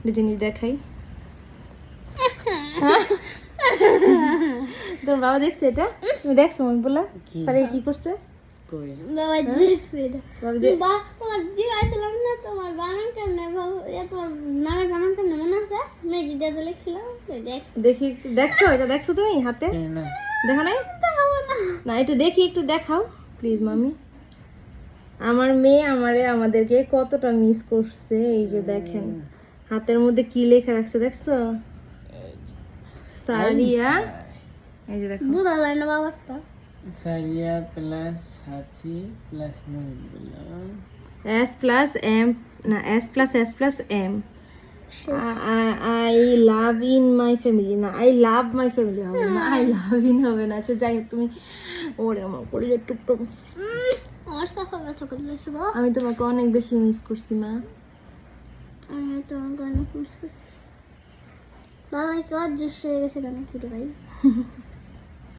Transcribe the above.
একটা জিনিস দেখাই। তোর বাবা দেখছে এটা? তুমি দেখছ মন বলা? স্যার কি করছে? কই? বাবা দেখছে এটা। দেখছ। এটা দেখছ তুমি হাতে? দেখো নাই? না। একটু দেখি একটু দেখাও প্লিজ মামি। আমার মেয়ে আমারে আমাদেরকে কতটা মিস করছে এই যে দেখেন। হাতের মধ্যে কি লেখা রাখছে দেখছ? সারিয়া। এই যে দেখো। বোঝা যায় না বাবারটা Sariya plus Sathi plus Mohibullah. S plus M না S plus S plus M I love in my family না আই লাভ মাই ফ্যামিলি হবে না আই লাভ ইন হবে না। আচ্ছা যাই হোক তুমি ওরে আমার করে টুকটুক। আমি তোমাকে অনেক বেশি মিস করছি মা। আমি তোমার গান মিস করছি বাবা কি অদৃশ্য হয়ে গেছে গানে ফিরে ভাই